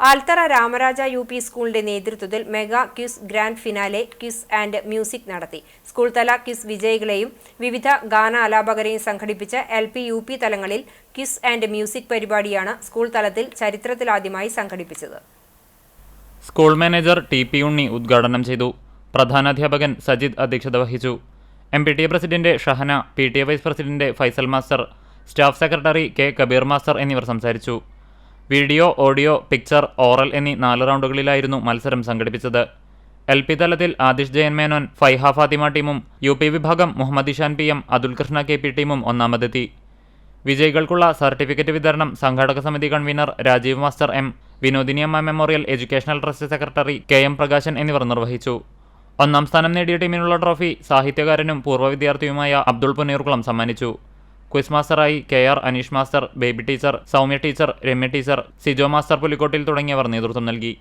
ആൽത്തറ Ramaraja U P സ്കൂളിന്റെ നേതൃത്വത്തിൽ mega quiz grand finale quiz and music നടത്തി. സ്കൂൾ തല ക്വിസ് വിജയികളെയും വിവിധ ഗാനാലാപകരെയും സംഘടിപ്പിച്ച എൽ പി യു പി തലങ്ങളിൽ ക്വിസ് ആൻഡ് മ്യൂസിക് പരിപാടിയാണ് സ്കൂൾ തലത്തിൽ ചരിത്രത്തിലാദ്യമായി സംഘടിപ്പിച്ചത്. School manager T P Unni ഉദ്ഘാടനം ചെയ്തു. പ്രധാനാധ്യാപകൻ സജിദ് അധ്യക്ഷത വഹിച്ചു. M P T A president Shahana P T A vice president Faisal master staff secretary K Kabir master എന്നിവർ സംസാരിച്ചു. വീഡിയോ ഓഡിയോ പിക്ചർ ഓറൽ എന്നീ നാല് റൗണ്ടുകളിലായിരുന്നു മത്സരം സംഘടിപ്പിച്ചത്. എൽ പി തലത്തിൽ ആദിഷ് ജയൻ മേനോൻ ഫൈഹ ഫാത്തിമ ടീമും യു പി വിഭാഗം Muhammad Ishan P M Athul Krishna K P ടീമും ഒന്നാമതെത്തി. വിജയികൾക്കുള്ള സർട്ടിഫിക്കറ്റ് വിതരണം സംഘാടക സമിതി convener Rajeev master M വിനോദിനിയമ്മ memorial educational trust secretary K M Prakashan എന്നിവർ നിർവഹിച്ചു. ഒന്നാം സ്ഥാനം നേടിയ ടീമിനുള്ള ട്രോഫി സാഹിത്യകാരനും പൂർവ വിദ്യാർത്ഥിയുമായ അബ്ദുൾ പുനീർകുളം സമ്മാനിച്ചു. Quiz മാസ്റ്ററായി K R Aneesh master Baby teacher Soumya teacher Ramya teacher Sijo master Pulikkottil തുടങ്ങിയവർ നേതൃത്വം നൽകി.